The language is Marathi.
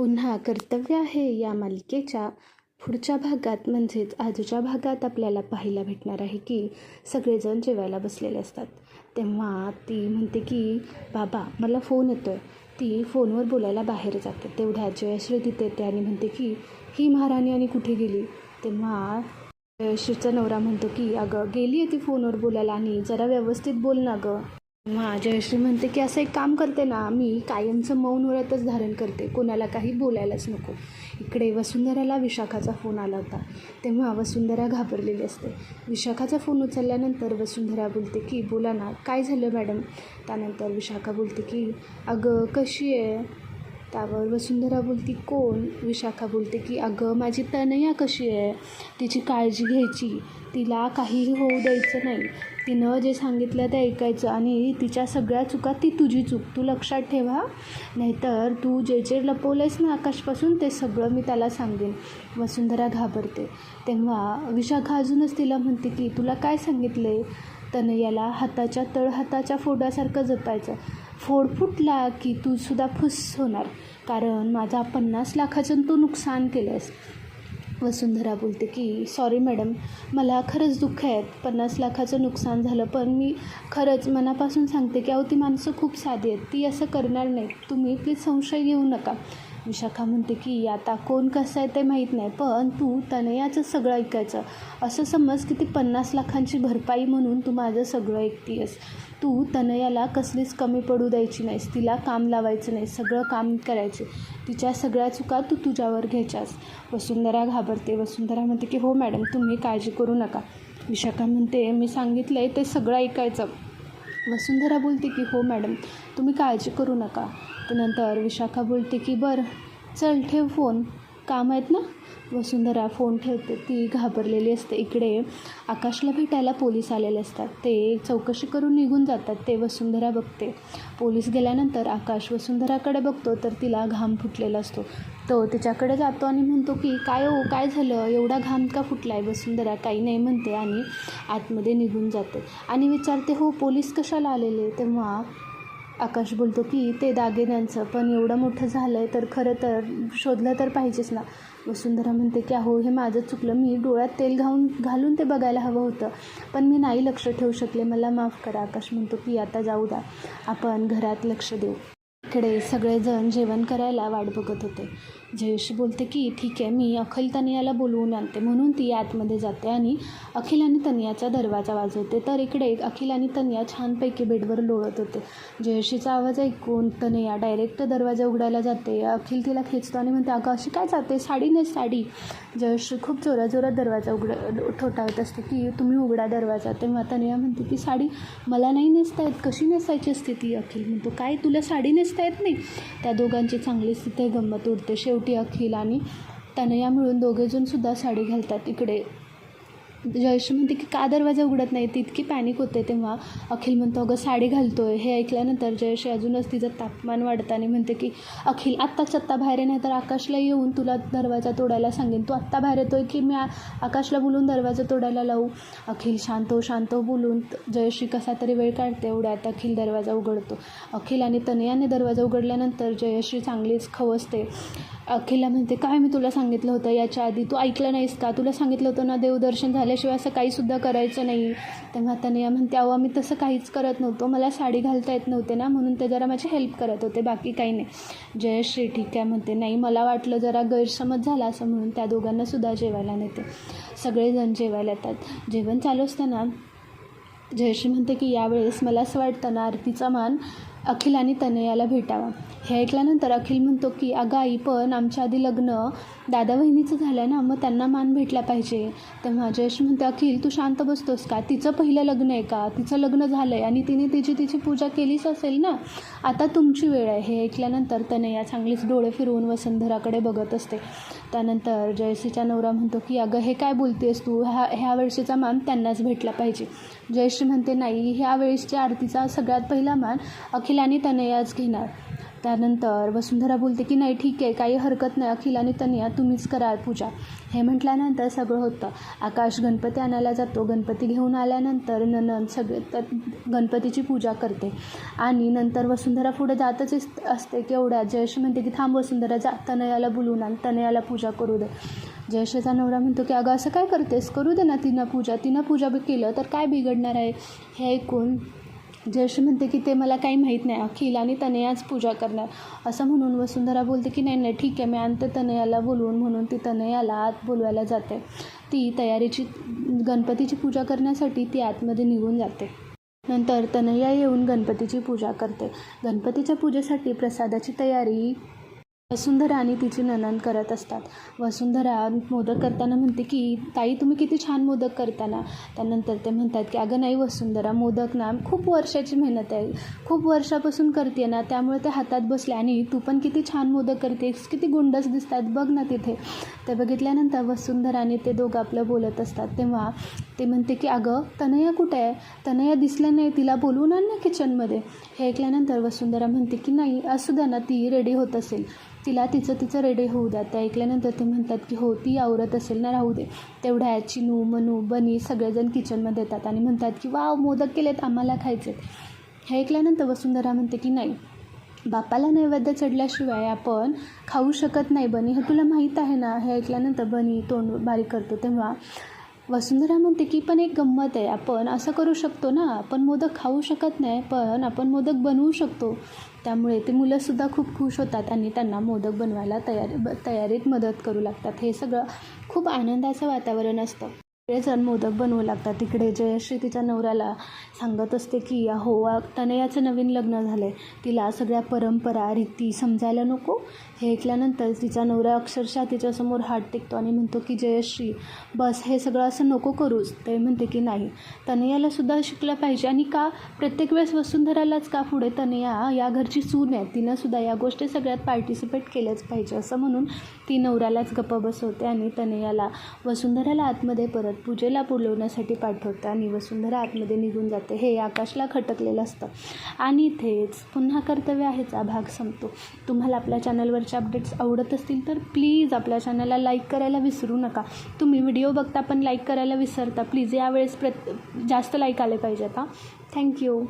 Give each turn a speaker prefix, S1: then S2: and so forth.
S1: पुन्हा कर्तव्य आहे या मालिकेच्या पुढच्या भागात म्हणजेच आजच्या भागात आपल्याला पाहायला भेटणार आहे की सगळेजण जेवायला बसलेले असतात. तेव्हा ती म्हणते की बाबा मला फोन येतो आहे ती फोनवर बोलायला बाहेर जाते. तेवढ्या जयश्री तिथे येते आणि म्हणते की ही महाराणी आणि कुठे गेली? तेव्हा जयश्रीचा नवरा म्हणतो की अगं गेली आहे ती फोनवर बोलायला आणि जरा व्यवस्थित बोल ना गं. तेव्हा जयश्री म्हणते की असं एक काम करते ना मी कायमचं मौन व्रतच धारण करते. कोणाला काही बोलायलाच नको. इकडे वसुंधराला विशाखाचा फोन आला होता. तेव्हा वसुंधरा घाबरलेली असते. विशाखाचा फोन उचलल्यानंतर वसुंधरा बोलते की बोला ना काय झालं मॅडम? त्यानंतर विशाखा बोलते की अगं कशी आहे? त्यावर वसुंधरा बोलती कोण? विशाखा बोलते की अगं माझी तनया कशी आहे? तिची काळजी घ्यायची. तिला काहीही होऊ द्यायचं नाही. तिनं जे सांगितलं ते ऐकायचं आणि तिच्या सगळ्या चुका ती तुझी चूक. तू लक्षात ठेवा. नाहीतर तू जे जे लपवलंयस ना आकाशपासून ते सगळं मी त्याला सांगेन. वसुंधरा घाबरते. तेव्हा विशाखा अजूनच तिला म्हणते की तुला काय सांगितलं आहे तनयाला हाताच्या तळहाताच्या फोडासारखं जपायचं. फोड फुटला की तू सुद्धा फुस होणार. कारण माझा पन्नास लाखाचं तू नुकसान केलंस वसुंधरा बोलते की सॉरी मॅडम मला खरंच दुःख आहे. पन्नास लाखाचं नुकसान झालं पण मी खरंच मनापासून सांगते की अहो ती माणसं खूप साधी आहेत. ती असं करणार नाहीत. तुम्ही प्लीज संशय घेऊ नका. विशाखा म्हणते की आता कोण कसं आहे ते माहीत नाही पण तू तनयाचं सगळं ऐकायचं. असं समज की ती पन्नास लाखांची भरपाई म्हणून तू माझं सगळं ऐकतीयस. आहेस तू तनयाला कसलीच कमी पडू द्यायची नाहीस तिला काम लावायचं नाही सगळं काम करायचे. तिच्या सगळ्या चुका तू तुझ्यावर घ्यायच्यास. वसुंधरा घाबरते. वसुंधरा म्हणते की हो मॅडम तुम्ही काळजी करू नका. विशाखा म्हणते मी सांगितलं आहे ते सगळं ऐकायचं. वसुंधरा बोलते की हो मॅडम तुम्ही काळजी करू नका. त्यानंतर विशाखा बोलते की बरं चल ठेव फोन. काम आहेत ना? वसुंधरा फोन ठेवते ती घाबरलेली असते. इकडे आकाशला भेटायला पोलीस आलेले असतात. ते चौकशी करून निघून जातात. ते वसुंधरा बघते. पोलीस गेल्यानंतर आकाश वसुंधराकडे बघतो तर तिला घाम फुटलेला असतो. तो तिच्याकडे जातो आणि म्हणतो की काय हो काय झालं? एवढा घाम का फुटला आहे वसुंधरा काही नाही म्हणते आणि आतमध्ये निघून जाते. आणि विचारते हो पोलीस कशाला आलेले? तेव्हा आकाश बोलतो की ते दागिन्यांचं पण एवढं मोठं झालं आहे तर खरं तर शोधलं तर पाहिजेच ना. वसुंधरा म्हणते की अहो हे माझं चुकलं. मी डोळ्यात तेल घालून घालून ते बघायला हवं होतं. पण मी नाही लक्ष ठेवू शकले. मला माफ करा. आकाश म्हणतो की आता जाऊ द्या. आपण घरात लक्ष देऊ. इकडे सगळेजण जेवण करायला वाट बघत होते. जयेश बोलते की ठीक आहे मी अखिल तनियाला बोलवून आणते. म्हणून ती आतमध्ये जाते आणि अखिल आणि तनियाचा दरवाजा वाजवते. तर इकडे अखिल आणि तनिया छानपैकी बेडवर लोळत होते. जयशीचा आवाज ऐकून तनया डायरेक्ट दरवाजा उघडायला जाते. अखिल तिला खेचतो आणि म्हणते अगं अशी काय जाते? साडी नाही साडी. जयश्री खूप जोरात जोरात दरवाजा उघड ठोठावत असते की तुम्ही उघडा दरवाजा. तेव्हा तनया म्हणते की साडी मला नाही नेसता येत. कशी नेसायची असते ती अखिल? म्हणतो काय? तुला साडी दिसता येत नाही. त्या दोघांची चांगलीच तिथे गंमत उडते. शेवटी अखिल आणि तनया मिळून दोघेजणसुद्धा साडी घालतात. इकडे जयश्री म्हणते की का दरवाजा उघडत नाही? ती इतकी पॅनिक होते तेव्हा. अखिल म्हणतो अगं साडी घालतो आहे हे ऐकल्यानंतर जयश्री अजूनच तिचं तापमान वाढताना म्हणते की अखिल आत्ताच आत्ता बाहेर आहे नाही तर आकाशला येऊन तुला दरवाजा तोडायला सांगेन. तू आत्ता बाहेर येतोय की मी आकाशला बोलून दरवाजा तोडायला लावू? अखिल शांत हो, शांत हो बोलून जयश्री कसा तरी वेळ काढते एवढ्यात अखिल दरवाजा उघडतो. अखिल आणि तनयाने दरवाजा उघडल्यानंतर जयश्री चांगलीच खवसते. अखिलला म्हणते काय मी तुला सांगितलं होतं याच्या आधी? तू ऐकलं नाहीस का? तुला सांगितलं होतं ना देवदर्शन झाल्याशिवाय असं काहीसुद्धा करायचं नाही. तेव्हा तनया म्हणते अहो मी तसं काहीच करत नव्हतो. मला साडी घालता येत नव्हते ना म्हणून ते जरा माझी हेल्प करत होते बाकी काही नाही. जयश्री ठीक आहे म्हणते नाही मला वाटलं जरा गैरसमज झाला असं म्हणून त्या दोघांनासुद्धा जेवायला नेते. सगळेजण जेवायला येतात. जेवण चालू असताना जयश्री म्हणते की यावेळेस मला असं वाटतं ना आरतीचा मान अखिल आणि तनयाला भेटावा. हे ऐकल्यानंतर अखिल म्हणतो की अगं आई पण आमच्या आधी लग्न दादा बहिणीचं झालं ना मग त्यांना मान भेटला पाहिजे. तेव्हा जयश्री म्हणते अखिल तू शांत बसतोस का? तिचं पहिलं लग्न आहे का? तिचं लग्न झालं आहे आणि तिने तिची तिची पूजा केलीच असेल ना? आता तुमची वेळ आहे. हे ऐकल्यानंतर तनया चांगलीच डोळे फिरवून वसंधराकडे बघत असते. त्यानंतर जयश्रीचा नवरा म्हणतो की अगं हे काय बोलतेस तू? ह्या ह्या वर्षीचा मान त्यांनाच भेटला पाहिजे. जयश्री म्हणते नाही ह्या वेळेसच्या आरतीचा सगळ्यात पहिला मान अखिल आणि तनयाच घेणार. त्यानंतर वसुंधरा बोलते की नाही ठीक आहे. काही हरकत नाही. अखिल आणि तनिया तुम्हीच करा पूजा. हे म्हटल्यानंतर सगळं होतं. आकाश गणपती आणायला जातो. गणपती घेऊन आल्यानंतर ननन सगळे तर गणपतीची पूजा करते. आणि नंतर वसुंधरा पुढे जातच असते. की एवढ्या जयश म्हणते की थांब वसुंधरा जा. तनयाला बोलून आण. तनयाला पूजा करू दे. जयश्रीचा नवरा म्हणतो की अगं असं काय करतेस? करू दे ना तिनं पूजा. तिनं पूजा केलं तर काय बिघडणार आहे? हे ऐकून जयश्री म्हणते की ते मला काही माहीत नाही अखिल आणि तनयाच पूजा करणार. असं म्हणून वसुंधरा बोलते की नाही नाही ठीक आहे मी आणते तनयाला बोलवून म्हणून ती तनयाला आत बोलवायला जाते. ती तयारीची गणपतीची पूजा करण्यासाठी ती आतमध्ये निघून जाते. नंतर तनया येऊन गणपतीची पूजा करते. गणपतीच्या पूजेसाठी प्रसादाची तयारी वसुंधरा आणि तिची ननंद करत असतात. वसुंधरा मोदक करताना म्हणते की ताई तुम्ही किती छान मोदक करताना त्यानंतर ते म्हणतात की अगं नाही वसुंधरा मोदक ना खूप वर्षाची मेहनत आहे. खूप वर्षापासून करते ना त्यामुळे ते हातात बसले आणि तू पण किती छान मोदक करतेस किती गुंडस दिसतात बघ ना तिथे. ते बघितल्यानंतर वसुंधरा आणि ते दोघं आपलं बोलत असतात. तेव्हा ते म्हणते की अगं तनया कुठे आहे? तनया दिसलं नाही तिला बोलवून आण ना किचनमध्ये हे ऐकल्यानंतर वसुंधरा म्हणते की नाही असू द्या ना ती रेडी होत असेल. तिला तिचं तिचं रेडी होऊ द्या. ते ऐकल्यानंतर ते म्हणतात की हो ती आवरत असेल ना राहू दे. तेवढ्या चिनू मनू बनी सगळेजण किचनमध्ये येतात आणि म्हणतात की वाव मोदक केलेत आम्हाला खायचे हे ऐकल्यानंतर वसुंधरा म्हणते की नाही बापाला नैवेद्य चढल्याशिवाय आपण खाऊ शकत नाही बनी. हे तुला माहीत आहे ना? हे ऐकल्यानंतर बनी तोंड बारीक करतो. तेव्हा वसुंधरा म्हणते की पण एक गंमत आहे. आपण असं करू शकतो ना आपण मोदक खाऊ शकत नाही पण आपण मोदक बनवू शकतो. त्यामुळे ते मुलंसुद्धा खूप खुश होतात आणि त्यांना मोदक बनवायला तयारी ब तयारीत मदत करू लागतात. हे सगळं खूप आनंदाचं वातावरण असतं. सगळेजण मोदक बनवू लागतात. तिकडे जयश्री तिच्या नवऱ्याला सांगत असते की अहो आ- तनयाचं नवीन लग्न झालं आहे तिला सगळ्या परंपरा रीती समजायला नको. हे ऐकल्यानंतर तिचा नवरा अक्षरशः तिच्यासमोर हात टेकतो आणि म्हणतो की जयश्री बस हे सगळं असं नको करूच ते म्हणते की नाही. तनयाला सुद्धा शिकलं पाहिजे आणि का? प्रत्येक वेळेस वसुंधरालाच का पुढे? तनया या घरची सून आहे. तिनं सुद्धा या गोष्टी सगळ्यात पार्टिसिपेट केलंच पाहिजे. असं म्हणून ती नवऱ्यालाच गप्प बसवते आणि तनयाला वसुंधराला आतमध्ये परत पूजेला बोलवण्यासाठी पाठवते आणि वसुंधरा आतमध्ये निघून जाते. हे आकाशला खटकलेलं असतं. आणि इथेच पुन्हा कर्तव्य आहेचा. भाग संपतो. तुम्हाला आपल्या चॅनलवरचे अपडेट्स आवडत असतील तर प्लीज आपल्या चॅनलला लाईक करायला विसरू नका. तुम्ही व्हिडिओ बघता पण लाईक करायला विसरता. प्लीज यावेळेस प्रत जास्त लाईक आले पाहिजेत हां. थँक्यू